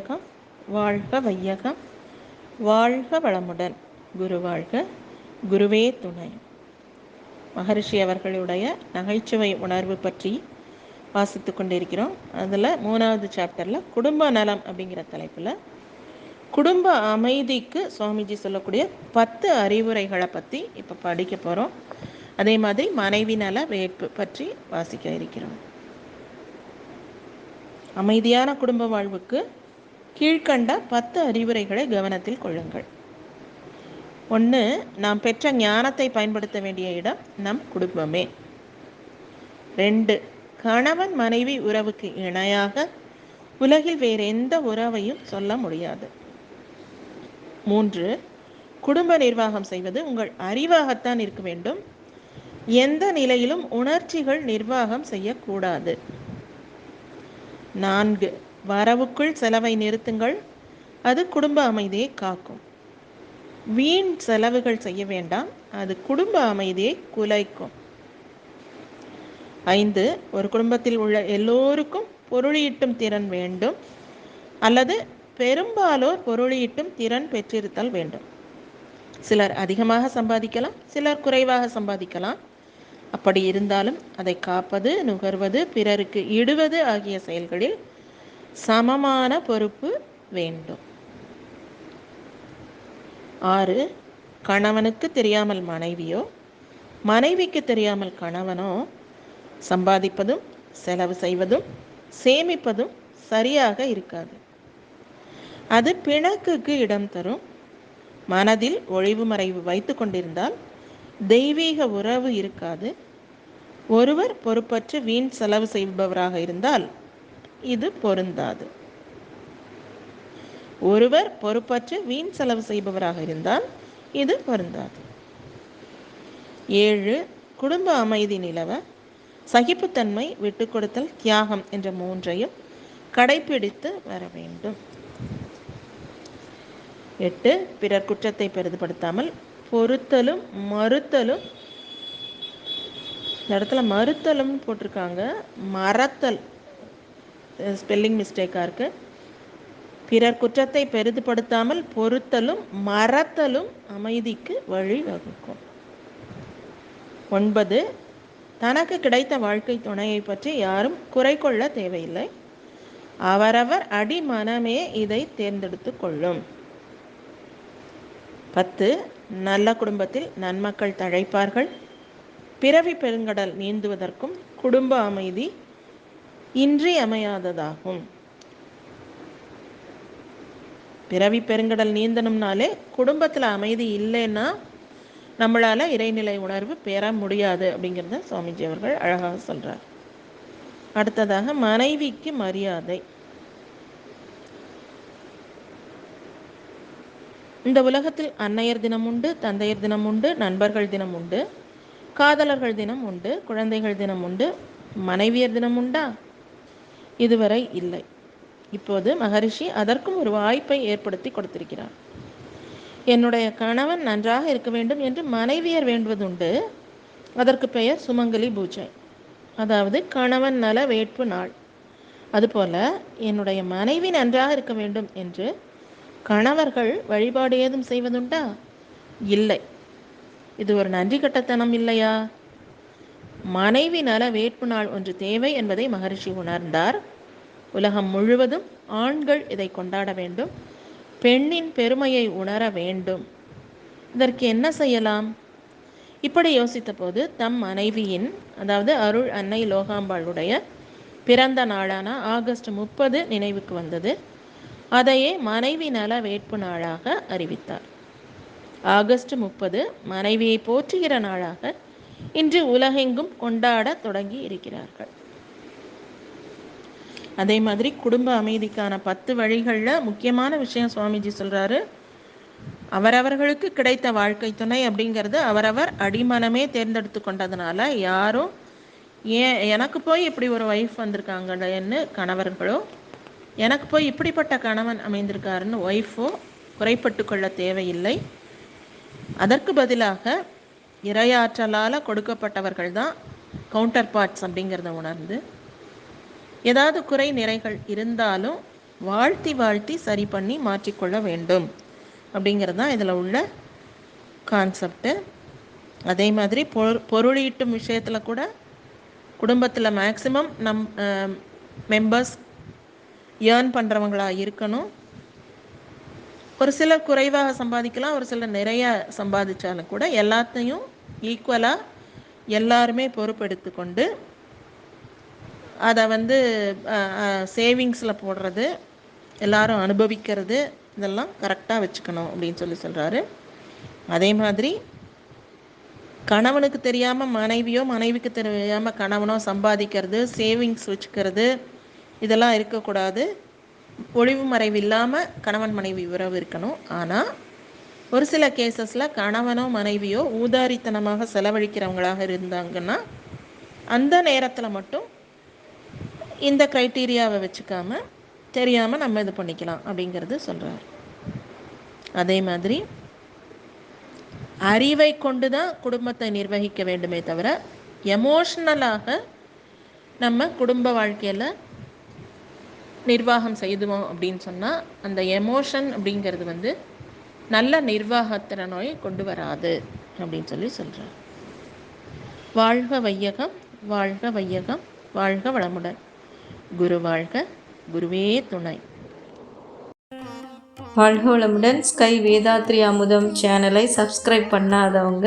வையகம் வாழ்க வையகம் வாழ்க வளமுடன். குரு வாழ்க குருவே துணை. மகரிஷி அவர்களுடைய நகைச்சுவை உணர்வு பற்றி வாசித்து கொண்டிருக்கிறோம். அதில் மூணாவது சாப்டரில் குடும்ப நலம் அப்படிங்கிற தலைப்பில் குடும்ப அமைதிக்கு சுவாமிஜி சொல்லக்கூடிய பத்து அறிவுரைகளை பற்றி இப்போ படிக்க போகிறோம் அதே மாதிரி மனைவி நல வேட்பு பற்றி வாசிக்க இருக்கிறோம். அமைதியான குடும்ப வாழ்வுக்கு கீழ்கண்ட பத்து அறிவுரைகளை கவனத்தில் கொள்ளுங்கள். ஒன்று நாம் பெற்ற ஞானத்தை பயன்படுத்த வேண்டிய இடம் நம் குடும்பமே. ரெண்டு கணவன் மனைவி உறவுக்கு இணையாக உலகில் வேறு எந்த உறவையும் சொல்ல முடியாது. மூன்று குடும்ப நிர்வாகம் செய்வது உங்கள் அறிவாகத்தான் இருக்க வேண்டும். எந்த நிலையிலும் உணர்ச்சிகள் நிர்வாகம் செய்யக்கூடாது. நான்கு வரவுக்குள் செலவை நிறுத்துங்கள் அது குடும்ப அமைதியை காக்கும். வீண் செலவுகள் செய்ய வேண்டாம் அது குடும்ப அமைதியை குலைக்கும். ஐந்து ஒரு குடும்பத்தில் உள்ள எல்லோருக்கும் பொருளீட்டும் திறன் வேண்டும் அல்லது பெரும்பாலோர் பொருளீட்டும் திறன் பெற்றிருத்தல் வேண்டும். சிலர் அதிகமாக சம்பாதிக்கலாம் சிலர் குறைவாக சம்பாதிக்கலாம். அப்படி இருந்தாலும் அதை காப்பது நுகர்வது பிறருக்கு இடுவது ஆகிய செயல்களில் சமமான பொறுப்பு வேண்டும். ஆறு கணவனுக்கு தெரியாமல் மனைவியோ மனைவிக்கு தெரியாமல் கணவனோ சம்பாதிப்பதும் செலவு செய்வதும் சேமிப்பதும் சரியாக இருக்காது. அது பிணக்குக்கு இடம் தரும். மனதில் ஒழிவு மறைவு வைத்து கொண்டிருந்தால் தெய்வீக உறவு இருக்காது. ஒருவர் பொறுப்பற்று வீண் செலவு செய்பவராக இருந்தால் இது பொருந்தாது. ஒருவர் பொறுப்பற்று வீண் செலவு செய்பவராக இருந்தால் இது பொருந்தாது. ஏழு குடும்ப அமைதி நிலவ சகிப்புத்தன்மை விட்டு கொடுத்தல் தியாகம் என்ற மூன்றையும் கடைபிடித்து வர வேண்டும். எட்டு பிறர் குற்றத்தை பெரிதுபடுத்தாமல் பொறுத்தலும் மறுத்தலும் இந்த இடத்துல மறுத்தலும் போட்டிருக்காங்க. மறத்தல். ஸ்பெல்லிங் மிஸ்டேக்காக இருக்குது பிறர் குற்றத்தை பெரிதுபடுத்தாமல் பொறுத்தலும் மறத்தலும் அமைதிக்கு வழிவகுக்கும் ஒன்பது தனக்கு கிடைத்த வாழ்க்கை துணையை பற்றி யாரும் குறை கொள்ள தேவையில்லை. அவரவர் அடிமனமே இதை தேர்ந்தெடுத்து கொள்ளும். பத்து நல்ல குடும்பத்தில் நன்மக்கள் தழைப்பார்கள். பிறவி பெருங்கடல் நீந்துவதற்கும் குடும்ப அமைதி இன்றியமையாததாகும். பிறவி பெருங்கடல் நீந்தணும்னாலே குடும்பத்தில் அமைதி இல்லைன்னா நம்மளால் இறைநிலை உணர்வு பெற முடியாது அப்படிங்கிறத சுவாமிஜி அவர்கள் அழகாக சொல்கிறார் அடுத்ததாக மனைவிக்கு மரியாதை. இந்த உலகத்தில் அன்னையர் தினம் உண்டு தந்தையர் தினம் உண்டு நண்பர்கள் தினம் உண்டு காதலர்கள் தினம் உண்டு குழந்தைகள் தினம் உண்டு மனைவியர் தினம் உண்டா? இதுவரை இல்லை. இப்போது மகரிஷி அதற்கும் ஒரு வாய்ப்பை ஏற்படுத்தி கொடுத்திருக்கிறார். என்னுடைய கணவன் நன்றாக இருக்க வேண்டும் என்று மனைவியர் வேண்டுவதுண்டு. அதற்கு பெயர் சுமங்கலி பூஜை. அதாவது கணவன் நல வேட்பு நாள். அதுபோல என்னுடைய மனைவி நன்றாக இருக்க வேண்டும் என்று கணவர்கள் வழிபாடு ஏதும் செய்வதுண்டா? இல்லை. இது ஒரு நன்றி கட்டத்தனம் இல்லையா? மனைவி நல வேட்பு நாள் ஒன்று தேவை என்பதை மகரிஷி உணர்ந்தார். உலகம் முழுவதும் ஆண்கள் இதை கொண்டாட வேண்டும். பெண்ணின் பெருமையை உணர வேண்டும். இதற்கு என்ன செய்யலாம்? இப்படி யோசித்த போது தம் மனைவியின் அதாவது அருள் அன்னை லோகாம்பாளுடைய பிறந்த நாளான ஆகஸ்ட் முப்பது நினைவுக்கு வந்தது. அதையே மனைவி நல வேட்பு நாளாக அறிவித்தார். ஆகஸ்ட் முப்பது மனைவியை போற்றுகிற நாளாக இன்று உலகெங்கும் கொண்டாட தொடங்கி இருக்கிறார்கள். அதே மாதிரி குடும்ப அமைதிக்கான பத்து வழிகளில் முக்கியமான விஷயம் சுவாமிஜி சொல்கிறாரு அவரவர்களுக்கு கிடைத்த வாழ்க்கை துணை அப்படிங்கிறது அவரவர் அடிமனமே தேர்ந்தெடுத்து கொண்டதுனால யாரும் ஏன் எனக்கு போய் இப்படி ஒரு ஒய்ஃப் வந்திருக்காங்கன்னு கணவர்களோ எனக்கு போய் இப்படிப்பட்ட கணவன் அமைந்திருக்காருன்னு ஒய்ஃபோ குறைப்பட்டு கொள்ள தேவையில்லை. அதற்கு பதிலாக இரையாற்றலால் கொடுக்கப்பட்டவர்கள் தான் கவுண்டர் பார்ட்ஸ் அப்படிங்கிறத உணர்ந்து ஏதாவது குறை நிறைகள் இருந்தாலும் வாழ்த்தி வாழ்த்தி சரி பண்ணி மாற்றிக்கொள்ள வேண்டும். அப்படிங்கிறது தான் இதில் உள்ள கான்செப்ட்டு அதே மாதிரி பொரு பொருளீட்டும் விஷயத்தில் கூட குடும்பத்தில் மேக்சிமம் நம் மெம்பர்ஸ் ஏர்ன் பண்ணுறவங்களா இருக்கணும். ஒரு சிலர் குறைவாக சம்பாதிக்கலாம் ஒரு சிலர் நிறைய சம்பாதிச்சாலும் கூட எல்லாத்தையும் ஈக்குவலாக எல்லாருமே பொறுப்பெடுத்து கொண்டு அதை வந்து சேவிங்ஸில் போடுறது எல்லாரும் அனுபவிக்கிறது இதெல்லாம் கரெக்டாக வச்சுக்கணும் அப்படின்னு சொல்லி சொல்கிறாரு அதே மாதிரி கணவனுக்கு தெரியாமல் மனைவியோ மனைவிக்கு தெரியாமல் கணவனோ சம்பாதிக்கிறது சேவிங்ஸ் வச்சுக்கிறது இதெல்லாம் இருக்கக்கூடாது. ஒளிவு மறைவு இல்லாமல் கணவன் மனைவி உறவு இருக்கணும். ஆனால் ஒரு சில கேசஸில் கணவனோ மனைவியோ ஊதாரித்தனமாக செலவழிக்கிறவங்களாக இருந்தாங்கன்னா அந்த நேரத்தில் மட்டும் இந்த க்ரைட்டீரியாவை வச்சுக்காம தெரியாமல் நம்ம இது பண்ணிக்கலாம் அப்படிங்கிறது சொல்கிறார் அதே மாதிரி அறிவை கொண்டு தான் குடும்பத்தை நிர்வகிக்க வேண்டுமே தவிர எமோஷ்னலாக நம்ம குடும்ப வாழ்க்கையில் நிர்வாகம் செய்துவோம் அப்படின்னு சொன்னால் அந்த எமோஷன் அப்படிங்கிறது வந்து நல்ல நிர்வாகத்திறனை கொண்டு வராது அப்படின்னு சொல்லி சொல்கிறார் வாழ்க வையகம் வாழ்க வையகம் வாழ்க வளமுடன். குரு வாழ்க குருவே துணை. வாழ்க வளமுடன் ஸ்கை வேதாத்ரி அமுதம் சேனலை சப்ஸ்கிரைப் பண்ணாதவங்க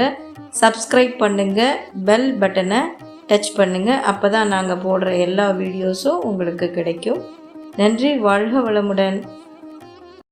சப்ஸ்கிரைப் பண்ணுங்க பெல் பட்டனை டச் பண்ணுங்க. அப்போ தான் நாங்கள் போடுற எல்லா வீடியோஸும் உங்களுக்கு கிடைக்கும். நன்றி வாழ்க வளமுடன்